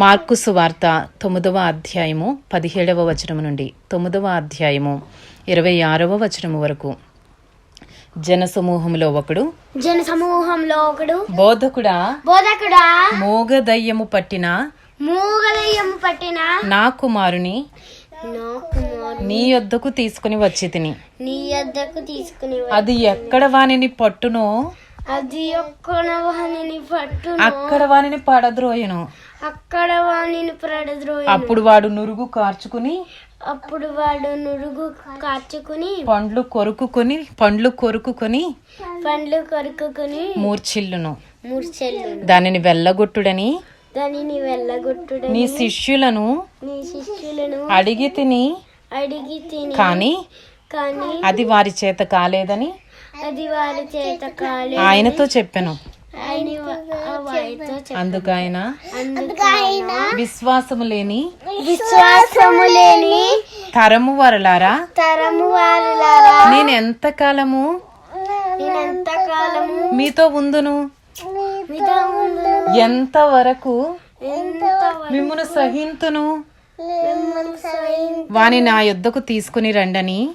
Mark సువార్త తొమ్మిదవ అధ్యాయము పదిహేడవ వచనము నుండి. తొమ్మిదవ అధ్యాయము ఇరవై ఆరవ వచనము వరకు. జనసమూహములో ఒకడు జన సమూహంలో ఒకడు బోధకుడా బోధకుడా మోగదయ్యము పట్టిన మూగదయ్యము పట్టిన నా కుమారుని నా యొద్దకు తీసుకుని వచ్చి తిని నీ వద్దకు తీసుకుని అది ఎక్కడ వానిని పట్టునో అది ఒక్కన వాణిని పట్టు అక్కడ వానిని పడద్రోయను. అక్కడ వాణిని ప్రడద్రోయి అప్పుడు వాడు నురుగు కార్చుకుని అప్పుడు వాడు నురుగు కార్చుకుని పండ్లు కొరుకుకొని పండ్లు కొరుకుకొని పండ్లు కొరుకుని మూర్చిల్లును మూర్చెల్లు దానిని వెళ్ళగొట్టుడని దానిని వెళ్ళగొట్టుడని నీ శిష్యులను నీ శిష్యులను అడిగి తిని అడిగి తిని కానీ కానీ అది వారి చేత కాలేదని అది వారి చేత కాలే ఆయనతో చెప్పాను. అందుకైనా విశ్వాసము లేని విశ్వాసము లేని తరము వరలారా? తరము వరలారా? నేను ఎంత కాలము? మీతో ఉందును. ఎంత వరకు? మిమ్మను సహింతును. వాని నా యుద్ధకు తీసుకుని రండని.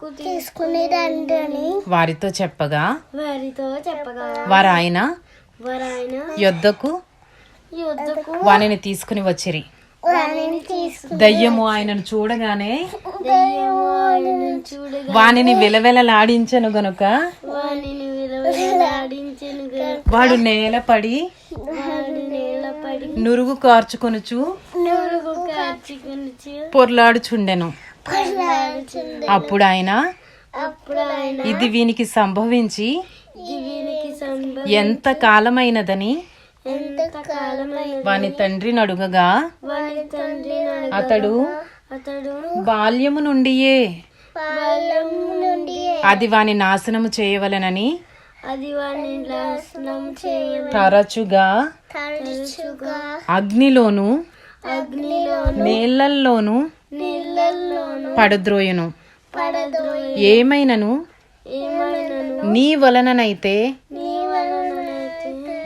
కొరకు తీసుకుని రండి వారితో చెప్పగా? వారితో చెప్పగా. వారాయన? వారాయన? యొద్దకు యుద్ధకు? వానిని తీసుకుని వచ్చిరి. దయ్యము ఆయనను చూడగానే వానిని విలవెలలాడించను గనుక? వాడు నేలపడి నురుగు కార్చుకొనుచు పొర్లాడుచుండెను. అప్పుడు ఆయన ఇది వీనికి సంభవించి ఎంత కాలమైనదని వాని తండ్రిని అడుగగా అతడు బాల్యము నుండియే అది వాని నాశనము చేయవలనని తరచుగా అగ్నిలోను నీళ్ళల్లోనూ పడద్రోయను. ఏమైనను? నీ వలననైతే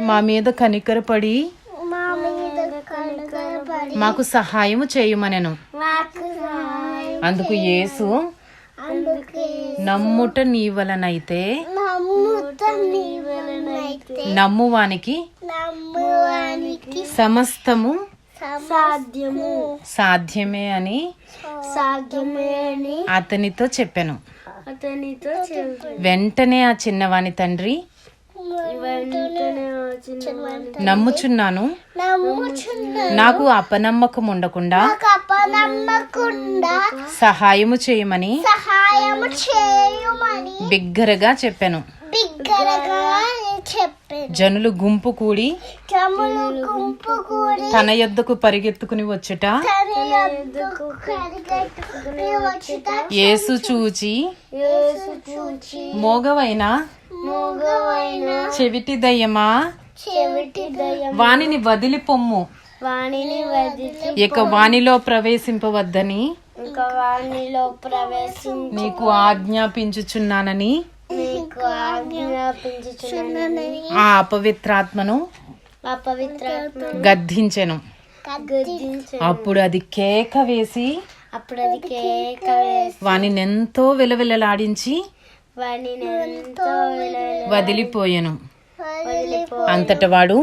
మా మీద కనికరపడి మాకు సహాయము చేయమనెను. అందుకు యేసు నమ్ముట నీ వలనైతే నమ్మువానికి సమస్తము సాధ్యము. సాధ్యమే అని సాధ్యమే అని అతనితో చెప్పాను. అతనితో వెంటనే ఆ చిన్నవాని తండ్రి నమ్ముచున్నాను. నమ్ముచున్న నాకు అపనమ్మకం ఉండకుండా సహాయము చేయమని బిగ్గరగా చెప్పాను. బిగ్గరగా జనులు గుంపు కూడి తన యొద్దకు పరిగెత్తుకుని వచ్చుట. యేసు చూచి మోగవైన? చెవిటి దయ్యమా వాణిని వదిలి పొమ్ము ఇక వాణిలో ప్రవేశింపవద్దని నీకు ఆజ్ఞాపించుచున్నానని ఆ అపవిత్రాత్మను అపవిత్రాత్మ గద్దించెను. గద్దించు అప్పుడు అది కేక వేసి అప్పుడు అది కేక వేసి వానిని ఎంతో విలవిలలాడించి వాణిని ఎంతో విలువైన వదిలిపోయెను. వదిలిపో అంతట వాడు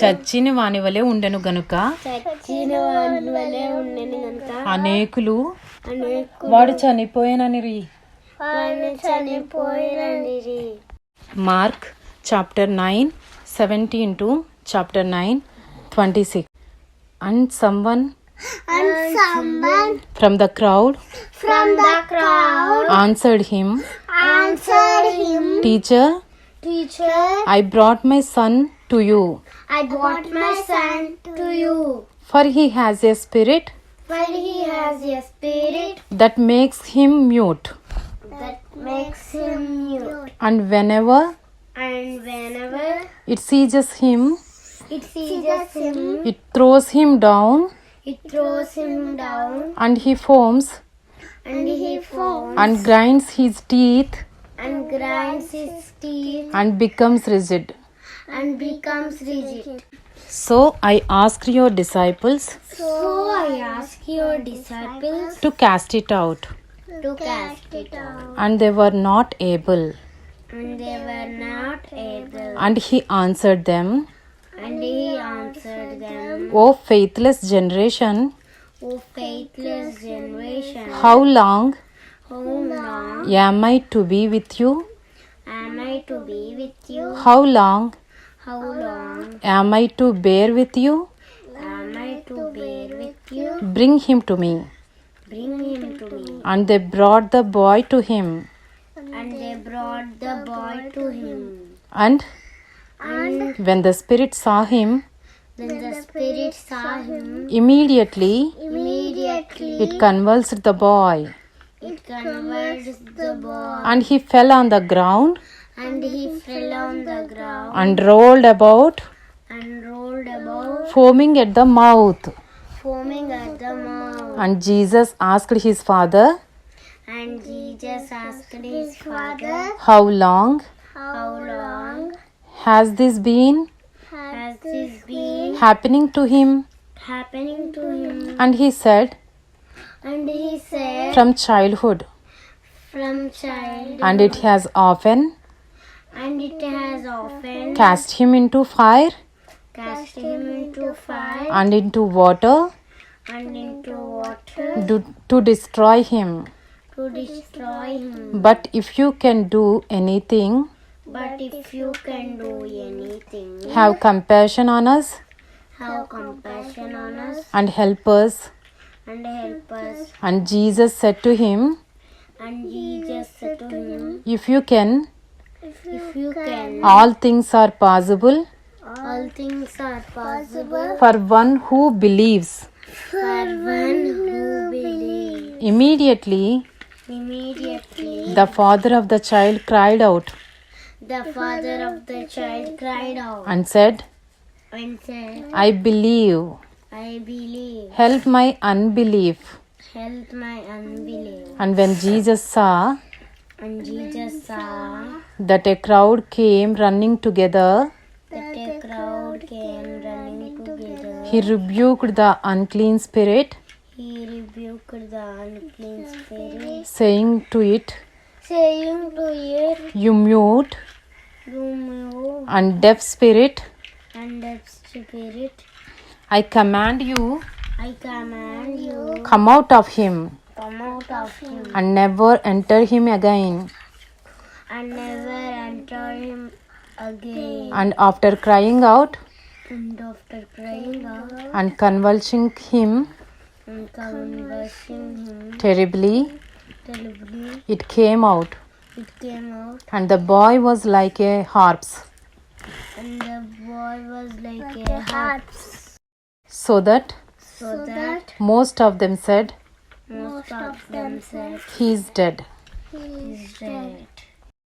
చచ్చిన వాని వలె ఉండెను గనుక అనేకులు అనేక వాడు చనిపోయానని Mark chapter 9, 17 to chapter 9, 26. And someone? And someone? From the crowd? From the crowd? Answered him. Answered him. Teacher? Teacher? I brought my son to you. I brought my son to you. For he has a spirit for he has a spirit that makes him mute that makes him mute. And whenever and whenever it seizes him, it seizes him, it throws him down, it throws him down, and he foams and he foams and grinds his teeth and grinds his teeth and becomes rigid and becomes rigid. So I ask your disciples So I ask your disciples to cast it out to cast it out, and they were not able. and they were not able. And he answered them, And he answered them, O faithless generation, O faithless generation, how long how long am I to be with you? am I to be with you? How long How long am I to bear with you? am I to bear with you? Bring him to me. Bring him to me. And they brought the boy to him. And they brought the boy to him. And And when the spirit saw him, when the spirit saw him, immediately immediately it convulsed the boy, it converted the boy, and he fell on the ground and he fell on the ground and rolled about, and rolled about, foaming at the mouth. Foaming at the mouth. And Jesus asked his father, And Jesus asked his father, How long How long has this been has this been happening to him? happening to him? And he said, And he said, From childhood. From child, And it has often and it has often cast him into fire cast him into fire. And into water. And into water. To, to destroy him. to destroy him. But if you can do anything, But if you can do anything, have compassion on us. Have compassion on us. And help us. and help us. And Jesus said to him, And Jesus said to him, If you can, If you can, all things are possible all things are possible for one who believes. for one who believes. Immediately, Immediately, the father of the child cried out the father of the child cried out and said, and said, I believe. I believe. Help my unbelief. Help my unbelief. And when Jesus saw And Jesus saw that a crowd came running together, that a he rebuked the unclean spirit, He rebuked the unclean spirit, saying to it, saying to it, You mute You move and deaf spirit, and that spirit, I command you, I command you, come out of him come out of him and never enter him again. and never enter him again. And after crying out And after crying out and convulsing him and conversing him terribly, terribly, it came out, it came out, and the boy was like a harps, and the boy was like a harp. so that So that most of them said, most of them said, He is dead. He is dead.